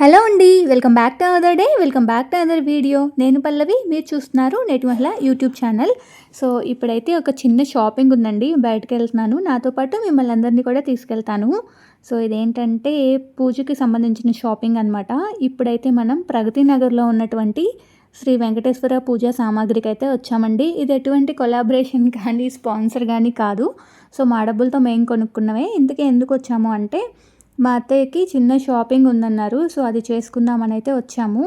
Hello అండి welcome back to other day welcome back to other video. నేను పల్లవి మీరు చూస్తున్నారు నేటి మహిళ యూట్యూబ్ ఛానల్. సో ఇప్పుడైతే ఒక చిన్న షాపింగ్ ఉందండి బయటకు వెళ్తున్నాను. నాతో పాటు మిమ్మల్ని అందరినీ కూడా తీసుకెళ్తాను. సో ఇదేంటంటే పూజకి సంబంధించిన షాపింగ్ అనమాట ఇప్పుడైతే మనం ప్రగతి నగర్లో ఉన్నటువంటి శ్రీ వెంకటేశ్వర పూజా సామాగ్రికి అయితే వచ్చామండి. ఇది ఎటువంటి కొలాబరేషన్ కానీ స్పాన్సర్ కానీ కాదు. సో మా డబ్బులతో మేము కొనుక్కున్నవే. ఇందుకే ఎందుకు వచ్చాము అంటే మా అత్తయ్యకి చిన్న షాపింగ్ ఉందన్నారు. సో అది చేసుకుందామని అయితే వచ్చాము.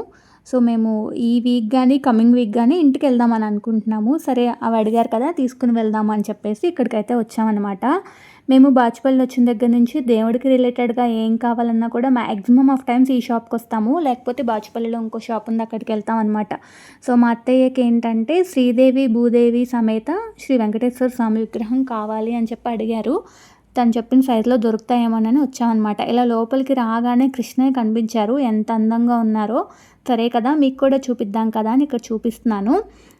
సో మేము ఈ వీక్ కానీ కమింగ్ వీక్ కానీ ఇంటికి వెళ్దామని అనుకుంటున్నాము. సరే అవి అడిగారు కదా తీసుకుని వెళ్దామని అని చెప్పేసి ఇక్కడికైతే వచ్చామన్నమాట. మేము బాచుపల్లి వచ్చిన దగ్గర నుంచి దేవుడికి రిలేటెడ్గా ఏం కావాలన్నా కూడా మ్యాక్సిమం ఆఫ్ టైమ్స్ ఈ షాప్కి వస్తాము. లేకపోతే బాచుపల్లిలో ఇంకో షాప్ ఉంది అక్కడికి వెళ్తాం అనమాట సో మా అత్తయ్యకి ఏంటంటే శ్రీదేవి భూదేవి సమేత శ్రీ వెంకటేశ్వర స్వామి విగ్రహం కావాలి అని చెప్పి అడిగారు. తను చెప్పిన సైజులో దొరుకుతాయేమోనని వచ్చామన్నమాట. ఇలా లోపలికి రాగానే కృష్ణే కనిపించారు. ఎంత అందంగా ఉన్నారో. సరే కదా మీకు కూడా చూపిద్దాం కదా అని ఇక్కడ చూపిస్తున్నాను.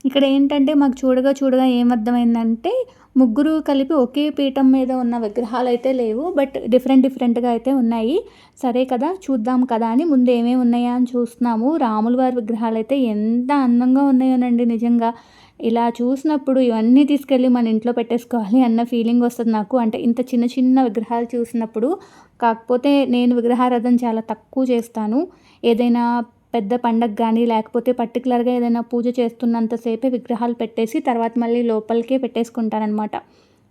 ఇక్కడ ఏంటంటే మాకు చూడగా చూడగా ఏమర్థమైందంటే ముగ్గురు కలిపి ఒకే పీఠం మీద ఉన్న విగ్రహాలు అయితే లేవు బట్ డిఫరెంట్ డిఫరెంట్గా అయితే ఉన్నాయి. సరే కదా చూద్దాం కదా అని ముందు ఏమేమి ఉన్నాయా అని చూస్తున్నాము. రాముల వారి విగ్రహాలు అయితే ఎంత అందంగా ఉన్నాయోనండి నిజంగా. ఇలా చూసినప్పుడు ఇవన్నీ తీసుకెళ్ళి మన ఇంట్లో పెట్టేసుకోవాలి అన్న ఫీలింగ్ వస్తుంది నాకు. అంటే ఇంత చిన్న చిన్న విగ్రహాలు చూసినప్పుడు కాకపోతే నేను విగ్రహారాధన చాలా తక్కువ చేస్తాను. ఏదైనా పెద్ద పండగ కానీ లేకపోతే పర్టికులర్గా ఏదైనా పూజ చేస్తున్నంతసేపే విగ్రహాలు పెట్టేసి తర్వాత మళ్ళీ లోపలికే పెట్టేసుకుంటారనమాట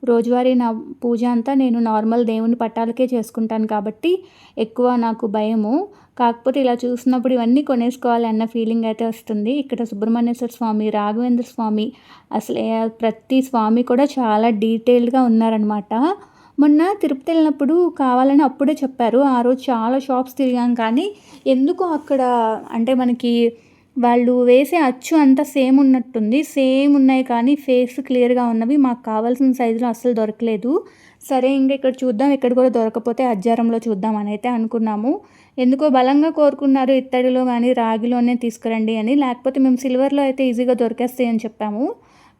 రోజువారీ నా పూజ అంతా నేను నార్మల్ దేవుని పట్టాలకే చేసుకుంటాను కాబట్టి ఎక్కువ నాకు భయము. కాకపోతే ఇలా చూసినప్పుడు ఇవన్నీ కొనేసుకోవాలి అన్న ఫీలింగ్ అయితే వస్తుంది. ఇక్కడ సుబ్రహ్మణ్యేశ్వర స్వామి రాఘవేంద్ర స్వామి అసలు ప్రతి స్వామి కూడా చాలా డీటెయిల్డ్గా ఉన్నారనమాట మొన్న తిరుపతి వెళ్ళినప్పుడు కావాలని అప్పుడే చెప్పారు. ఆ రోజు చాలా షాప్స్ తిరిగాం కానీ ఎందుకు అక్కడ అంటే మనకి వాళ్ళు వేసే అచ్చు అంతా సేమ్ ఉన్నట్టుంది. సేమ్ ఉన్నాయి కానీ ఫేస్ క్లియర్గా ఉన్నవి. మాకు కావాల్సిన సైజులో అస్సలు దొరకలేదు. సరే ఇంకా ఇక్కడ చూద్దాం. ఇక్కడ కూడా దొరకపోతే అజ్జారంలో చూద్దాం అని అయితే అనుకున్నాము. ఎందుకో బలంగా కోరుకున్నారు ఇత్తడిలో కానీ రాగిలోనే తీసుకురండి అని. లేకపోతే మేము సిల్వర్లో అయితే ఈజీగా దొరికేస్తాయి అని చెప్పాము.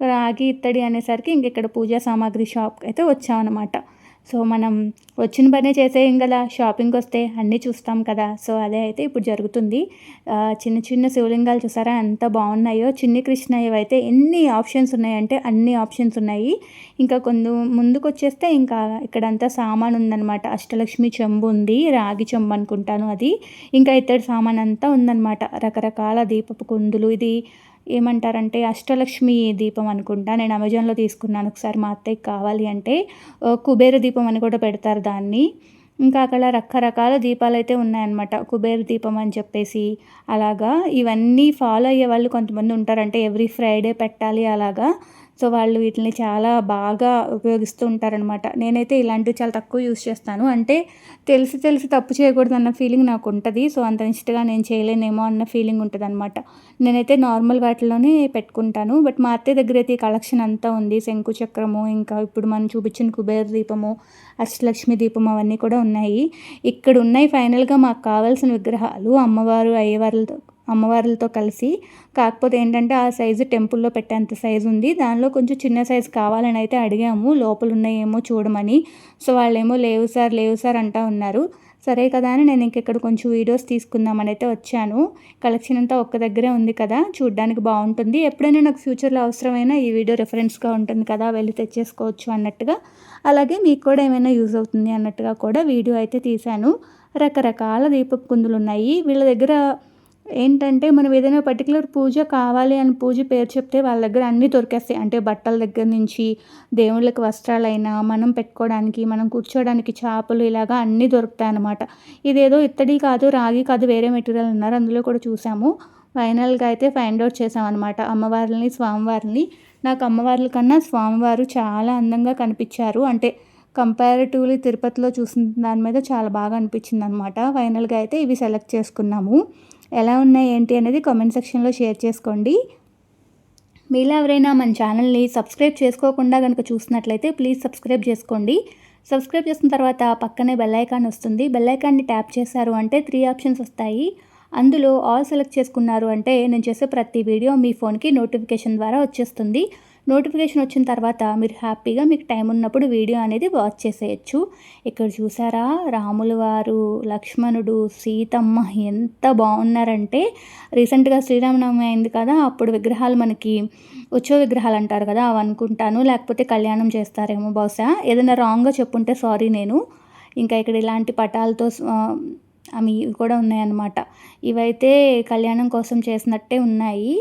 రాగి ఇత్తడి అనేసరికి ఇంక ఇక్కడ పూజా సామాగ్రి షాప్కి అయితే వచ్చామన్నమాట. సో మనం వచ్చిన పనే చేసేయం కదా షాపింగ్కి వస్తే అన్నీ చూస్తాం కదా. సో అదే అయితే ఇప్పుడు జరుగుతుంది. చిన్న చిన్న శివలింగాలు చూసారా? ఎంత బాగున్నాయో. చిన్ని కృష్ణయ్య అయితే ఎన్ని ఆప్షన్స్ ఉన్నాయంటే అన్ని ఆప్షన్స్ ఉన్నాయి. ఇంకా కొంచెం ముందుకు వచ్చేస్తే ఇంకా ఇక్కడంతా సామాన్ ఉందన్నమాట. అష్టలక్ష్మి చెంబు ఉంది రాగి చెంబు అనుకుంటాను అది. ఇంకా ఇతడి సామాన్ అంతా ఉందన్నమాట. రకరకాల దీపపు కుందులు ఇది ఏమంటారంటే అష్టలక్ష్మి దీపం అనుకుంటా. నేను అమెజాన్లో తీసుకున్నాను. ఒకసారి మా అత్తయ్యకి కావాలి అంటే కుబేర దీపం అని కూడా పెడతారు దాన్ని. ఇంకా అక్కడ రకరకాల దీపాలు అయితే ఉన్నాయన్నమాట. కుబేర దీపం అని చెప్పేసి అలాగా ఇవన్నీ ఫాలో అయ్యే వాళ్ళు కొంతమంది ఉంటారంటే ఎవ్రీ ఫ్రైడే పెట్టాలి అలాగా. సో వాళ్ళు వీటిని చాలా బాగా ఉపయోగిస్తూ ఉంటారనమాట నేనైతే ఇలాంటివి చాలా తక్కువ యూస్ చేస్తాను. అంటే తెలిసి తెలిసి తప్పు చేయకూడదు అన్న ఫీలింగ్ నాకు ఉంటుంది. సో అంత నిష్టగా నేను చేయలేనేమో అన్న ఫీలింగ్ ఉంటుంది అనమాట నేనైతే నార్మల్ వాటిలోనే పెట్టుకుంటాను. బట్ మా అత్తయ్య దగ్గర అయితే ఈ కలెక్షన్ అంతా ఉంది. శంకు చక్రము ఇంకా ఇప్పుడు మనం చూపించిన కుబేర దీపము అష్టలక్ష్మి దీపం అవన్నీ కూడా ఉన్నాయి. ఇక్కడ ఉన్నాయి ఫైనల్గా మాకు కావాల్సిన విగ్రహాలు. అమ్మవారు అయ్యవారితో అమ్మవార్లతో కలిసి. కాకపోతే ఏంటంటే ఆ సైజు టెంపుల్లో పెట్టేంత సైజు ఉంది. దానిలో కొంచెం చిన్న సైజు కావాలని అయితే అడిగాము. లోపల ఉన్నాయేమో చూడమని. సో వాళ్ళేమో లేవు సార్ లేవు సార్ అంటా ఉన్నారు. సరే కదా అని నేను ఇంకెక్కడ కొంచెం వీడియోస్ తీసుకుందామని అయితే వచ్చాను. కలెక్షన్ అంతా ఒక్క దగ్గరే ఉంది కదా. చూడ్డానికి బాగుంటుంది. ఎప్పుడైనా నాకు ఫ్యూచర్లో అవసరమైనా ఈ వీడియో రెఫరెన్స్గా ఉంటుంది కదా వెళ్ళి తెచ్చేసుకోవచ్చు అన్నట్టుగా. అలాగే మీకు కూడా ఏమైనా యూజ్ అవుతుంది అన్నట్టుగా కూడా వీడియో అయితే తీశాను. రకరకాల దీపపు కుందులు ఉన్నాయి వీళ్ళ దగ్గర ఏంటంటే మనం ఏదైనా పర్టికులర్ పూజ కావాలి అని పూజ పేరు చెప్తే వాళ్ళ దగ్గర అన్నీ దొరికేస్తాయి. అంటే బట్టల దగ్గర నుంచి దేవుళ్ళకి వస్త్రాలైనా మనం పెట్టుకోవడానికి మనం కూర్చోడానికి చేపలు ఇలాగా అన్నీ దొరుకుతాయి అన్నమాట. ఇదేదో ఇత్తడి కాదు రాగి కాదు వేరే మెటీరియల్ ఉన్నారు. అందులో కూడా చూసాము. ఫైనల్గా అయితే ఫైండ్ అవుట్ చేసామన్నమాట అమ్మవారిని స్వామివారిని. నాకు అమ్మవార్ల కన్నా స్వామివారు చాలా అందంగా కనిపించారు. అంటే కంపారిటివ్లీ తిరుపతిలో చూసిన దాని మీద చాలా బాగా అనిపించింది అనమాట ఫైనల్గా అయితే ఇవి సెలెక్ట్ చేసుకున్నాము. ఎలా ఉన్నాయి ఏంటి అనేది కామెంట్ సెక్షన్లో షేర్ చేసుకోండి. మీలో ఎవరైనా మన ఛానల్ని సబ్స్క్రైబ్ చేసుకోకుండా కనుక చూసినట్లయితే ప్లీజ్ సబ్స్క్రైబ్ చేసుకోండి. సబ్స్క్రైబ్ చేసిన తర్వాత పక్కనే బెల్లైకాన్ వస్తుంది. బెల్లైకాన్ని ట్యాప్ చేశారు అంటే త్రీ ఆప్షన్స్ వస్తాయి. అందులో ఆల్ సెలెక్ట్ చేసుకున్నారు అంటే నేను చేసే ప్రతి వీడియో మీ ఫోన్కి నోటిఫికేషన్ ద్వారా వచ్చేస్తుంది. నోటిఫికేషన్ వచ్చిన తర్వాత మీరు హ్యాపీగా మీకు టైం ఉన్నప్పుడు వీడియో అనేది వాచ్ చేసేయచ్చు. ఇక్కడ చూసారా? రాముల వారు లక్ష్మణుడు సీతమ్మ ఎంత బాగున్నారంటే రీసెంట్గా శ్రీరామనవమి అయింది కదా అప్పుడు విగ్రహాలు మనకి ఉత్సవ విగ్రహాలు అంటారు కదా అవి అనుకుంటాను. లేకపోతే కళ్యాణం చేస్తారేమో బహుశా. ఏదైనా రాంగ్గా చెప్పుంటే సారీ నేను. ఇంకా ఇక్కడ ఇలాంటి పటాలతో అవి కూడా ఉన్నాయన్నమాట. ఇవైతే కళ్యాణం కోసం చేసినట్టే ఉన్నాయి.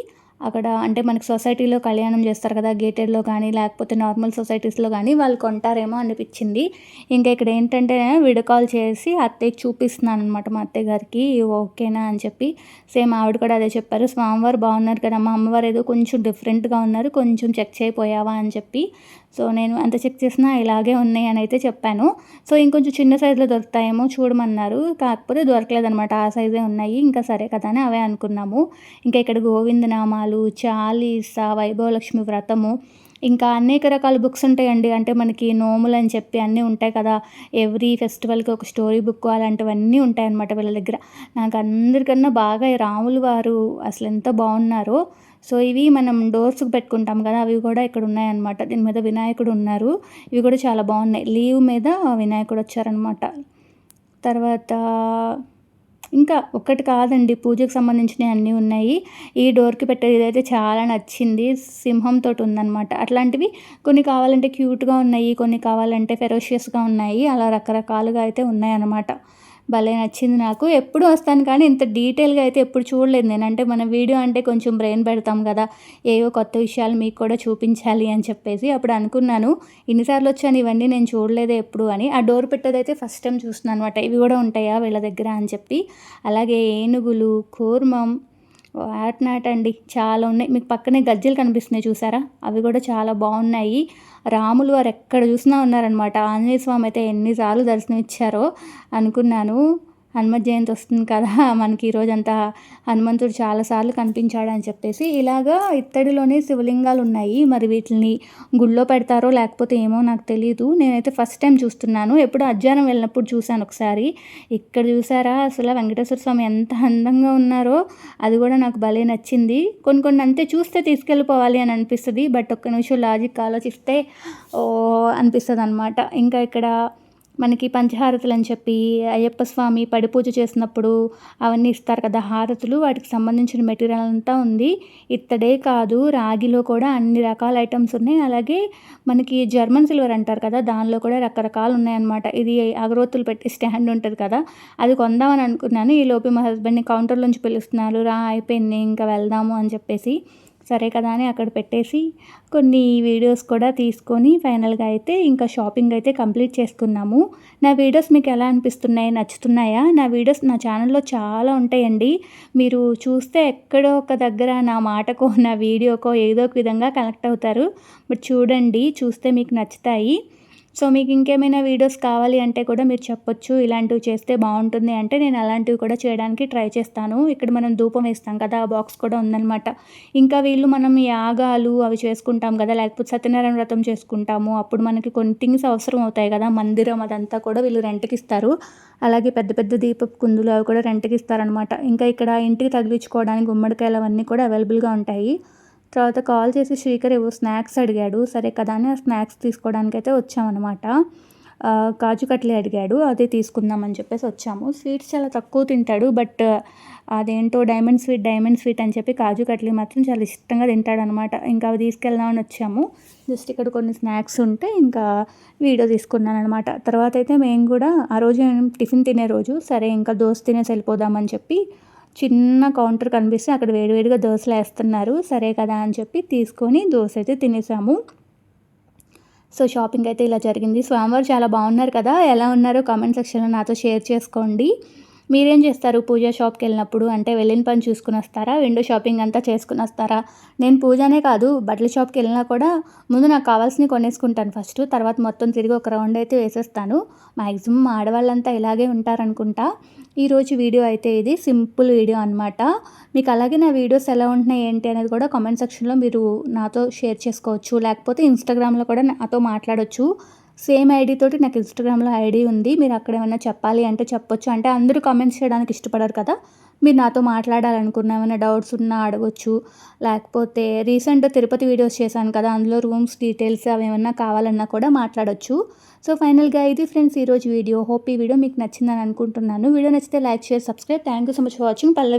అక్కడ అంటే మనకి సొసైటీలో కళ్యాణం చేస్తారు కదా గేటెడ్లో కానీ లేకపోతే నార్మల్ సొసైటీస్లో కానీ వాళ్ళు కొంటారేమో అనిపించింది. ఇంకా ఇక్కడ ఏంటంటే వీడియో కాల్ చేసి అత్తయ్యకి చూపిస్తున్నాను అనమాట మా అత్తయ్య గారికి ఓకేనా? అని చెప్పి సేమ్ ఆవిడ కూడా అదే చెప్పారు. స్వామివారు బాగున్నారు కదా మా అమ్మవారు ఏదో కొంచెం డిఫరెంట్గా ఉన్నారు కొంచెం చెక్ చేయిపోయావా? అని చెప్పి సో నేను అంత చెక్ చేసినా ఇలాగే ఉన్నాయి అని అయితే చెప్పాను. సో ఇంకొంచెం చిన్న సైజులో దొరుకుతాయేమో చూడమన్నారు. కాకపోతే దొరకలేదనమాట ఆ సైజే ఉన్నాయి. ఇంకా సరే కదా అని అవే అనుకున్నాము. ఇంకా ఇక్కడ గోవిందనామాలు చాలీసా వైభవలక్ష్మి వ్రతము ఇంకా అనేక రకాల బుక్స్ ఉంటాయండి. అంటే మనకి నోములు అని చెప్పి అన్నీ ఉంటాయి కదా. ఎవ్రీ ఫెస్టివల్కి ఒక స్టోరీ బుక్ అలాంటివన్నీ ఉంటాయి అన్నమాట వీళ్ళ దగ్గర. నాకు అందరికన్నా బాగా రాములు వారు అసలు ఎంత బాగున్నారో సో ఇవి మనం డోర్స్కి పెట్టుకుంటాం కదా అవి కూడా ఇక్కడ ఉన్నాయన్నమాట. దీని మీద వినాయకుడు ఉన్నారు. ఇవి కూడా చాలా బాగున్నాయి. లీవ్ మీద వినాయకుడు వచ్చారనమాట తర్వాత ఇంకా ఒక్కటి కాదండి పూజకు సంబంధించినవి అన్నీ ఉన్నాయి. ఈ డోర్కి పెట్టేది అయితే చాలా నచ్చింది. సింహంతో ఉందన్నమాట. అట్లాంటివి కొన్ని కావాలంటే క్యూట్గా ఉన్నాయి కొన్ని కావాలంటే ఫెరోషియస్గా ఉన్నాయి. అలా రకరకాలుగా అయితే ఉన్నాయన్నమాట. భలే నచ్చింది నాకు. ఎప్పుడు వస్తాను కానీ ఇంత డీటెయిల్గా అయితే ఎప్పుడు చూడలేదు నేను. అంటే మన వీడియో అంటే కొంచెం బ్రెయిన్ పెడతాం కదా ఏవో కొత్త విషయాలు మీకు కూడా చూపించాలి అని చెప్పేసి అప్పుడు అనుకున్నాను. ఇన్నిసార్లు వచ్చాను ఇవన్నీ నేను చూడలేదే ఎప్పుడు అని. ఆ డోర్ పెట్టేదైతే ఫస్ట్ టైం చూస్తున్నాను అనమాట ఇవి కూడా ఉంటాయా వీళ్ళ దగ్గర అని చెప్పి. అలాగే ఏనుగులు కూర్మం వాట్ నాట్ అండి. చాలా ఉన్నాయి. మీకు పక్కనే గజ్జలు కనిపిస్తున్నాయి చూసారా? అవి కూడా చాలా బాగున్నాయి. రాములు వారు ఎక్కడ చూసినా ఉన్నారనమాట ఆంజనేయ స్వామి అయితే ఎన్నిసార్లు దర్శనం ఇచ్చారో అనుకున్నాను. హనుమత్ జయంతి వస్తుంది కదా మనకి ఈరోజంతా హనుమంతుడు చాలాసార్లు కనిపించాడు అని చెప్పేసి ఇలాగా ఇత్తడిలోనే శివలింగాలు ఉన్నాయి. మరి వీటిని గుళ్ళో పెడతారో లేకపోతే ఏమో నాకు తెలియదు నేనైతే ఫస్ట్ టైం చూస్తున్నాను. ఎప్పుడు అజ్జానం వెళ్ళినప్పుడు చూశాను ఒకసారి. ఇక్కడ చూసారా? అసలు వెంకటేశ్వర స్వామి ఎంత అందంగా ఉన్నారో అది కూడా నాకు భలే నచ్చింది. కొన్ని కొన్ని అంతే చూస్తే తీసుకెళ్ళిపోవాలి అని అనిపిస్తుంది బట్ ఒక్క నిమిషం లాజిక్ ఆలోచిస్తే ఓ అనిపిస్తుంది అనమాట ఇంకా ఇక్కడ మనకి పంచహారతులు అని చెప్పి అయ్యప్ప స్వామి పడి పూజ చేసినప్పుడు అవన్నీ ఇస్తారు కదా హారతులు వాటికి సంబంధించిన మెటీరియల్ అంతా ఉంది. ఇత్తడే కాదు రాగిలో కూడా అన్ని రకాల ఐటమ్స్ ఉన్నాయి. అలాగే మనకి జర్మన్ సిల్వర్ అంటారు కదా దానిలో కూడా రకరకాలు ఉన్నాయన్నమాట. ఇది అగరవత్తులు పెట్టి స్టాండ్ ఉంటుంది కదా అది కొందామని అనుకున్నాను. ఈ లోపు మా హస్బెండ్ని కౌంటర్లోంచి పిలుస్తున్నారు. రా అయిపోయింది ఇంకా వెళ్దాము అని చెప్పేసి. సరే కదా అని అక్కడ పెట్టేసి కొన్ని వీడియోస్ కూడా తీసుకొని ఫైనల్గా అయితే ఇంకా షాపింగ్ అయితే కంప్లీట్ చేసుకున్నాము. నా వీడియోస్ మీకు ఎలా అనిపిస్తున్నాయి నచ్చుతున్నాయా? నా వీడియోస్ నా ఛానల్లో చాలా ఉంటాయండి. మీరు చూస్తే ఎక్కడో ఒక దగ్గర నా మాటకో నా వీడియోకో ఏదో ఒక విధంగా కనెక్ట్ అవుతారు. బట్ చూడండి చూస్తే మీకు నచ్చుతాయి. సో మీకు ఇంకేమైనా వీడియోస్ కావాలి అంటే కూడా మీరు చెప్పొచ్చు. ఇలాంటివి చేస్తే బాగుంటుంది అంటే నేను అలాంటివి కూడా చేయడానికి ట్రై చేస్తాను. ఇక్కడ మనం ధూపం వేస్తాం కదా ఆ బాక్స్ కూడా ఉందన్నమాట. ఇంకా వీళ్ళు మనం యాగాలు అవి చేసుకుంటాం కదా లేకపోతే సత్యనారాయణ వ్రతం చేసుకుంటాము. అప్పుడు మనకి కొన్ని థింగ్స్ అవసరం అవుతాయి కదా మందిరం అదంతా కూడా వీళ్ళు రెంట్కి ఇస్తారు. అలాగే పెద్ద పెద్ద దీపపు కుందులు అవి కూడా రెంట్కి ఇస్తారనమాట ఇంకా ఇక్కడ ఇంటికి తగిలించుకోవడానికి గుమ్మడికాయలు అవన్నీ కూడా అవైలబుల్గా ఉంటాయి. తర్వాత కాల్ చేసి శ్రీకర్ ఏవో స్నాక్స్ అడిగాడు. సరే కదా అని ఆ స్నాక్స్ తీసుకోవడానికైతే వచ్చామన్నమాట. కాజు కట్లీ అడిగాడు. అదే తీసుకుందామని చెప్పేసి వచ్చాము. స్వీట్స్ చాలా తక్కువ తింటాడు. బట్ అదేంటో డైమండ్ స్వీట్ డైమండ్ స్వీట్ అని చెప్పి కాజు కట్లీ మాత్రం చాలా ఇష్టంగా తింటాడు అనమాట ఇంకా అవి తీసుకెళ్దామని వచ్చాము. జస్ట్ ఇక్కడ కొన్ని స్నాక్స్ ఉంటే ఇంకా వీడియో తీసుకున్నాను అనమాట తర్వాత అయితే మేము కూడా ఆ రోజు టిఫిన్ తినే రోజు సరే ఇంకా దోశ తినేసి వెళ్ళిపోదామని చెప్పి చిన్న కౌంటర్ కనిపిస్తే అక్కడ వేడివేడిగా దోశలు వేస్తున్నారు. సరే కదా అని చెప్పి తీసుకొని దోశ అయితే తినేసాము. సో షాపింగ్ అయితే ఇలా జరిగింది. స్వామివారు చాలా బాగున్నారు కదా. ఎలా ఉన్నారో కామెంట్ సెక్షన్లో నాతో షేర్ చేసుకోండి. మీరేం చేస్తారు? పూజ షాప్కి వెళ్ళినప్పుడు అంటే వెళ్ళిన పని చూసుకుని వస్తారా? విండో షాపింగ్ అంతా చేసుకుని వస్తారా? నేను పూజనే కాదు బట్టల షాప్కి వెళ్ళినా కూడా ముందు నాకు కావాల్సినవి కొనేసుకుంటాను ఫస్ట్. తర్వాత మొత్తం తిరిగి ఒక రౌండ్ అయితే వేసేస్తాను. మ్యాక్సిమం ఆడవాళ్ళంతా ఇలాగే ఉంటారనుకుంటా. ఈరోజు వీడియో అయితే ఇది. సింపుల్ వీడియో అనమాట మీకు అలాగే నా వీడియోస్ ఎలా ఉంటున్నాయి ఏంటి అనేది కూడా కామెంట్ సెక్షన్లో మీరు నాతో షేర్ చేసుకోవచ్చు. లేకపోతే ఇన్స్టాగ్రామ్లో కూడా నాతో మాట్లాడవచ్చు సేమ్ ఐడి తోటి నాకు ఇన్స్టాగ్రామ్లో ఐడి ఉంది. మీరు అక్కడ ఏమైనా చెప్పాలి అంటే చెప్పొచ్చు. అంటే అందరూ కామెంట్స్ చేయడానికి ఇష్టపడరు కదా. మీరు నాతో మాట్లాడాలనుకున్న ఏమైనా డౌట్స్ ఉన్నా అడగొచ్చు. లేకపోతే రీసెంట్ తిరుపతి వీడియోస్ చేశాను కదా అందులో రూమ్స్ డీటెయిల్స్ అవి ఏమన్నా కావాలన్నా కూడా మాట్లాడొచ్చు. సో ఫైనల్గా ఇది ఫ్రెండ్స్ ఈరోజు వీడియో. హోప్ ఈ వీడియో మీకు నచ్చిందని అనుకుంటున్నాను. వీడియో నచ్చితే like share subscribe. Thank you so much for watching. Pallavi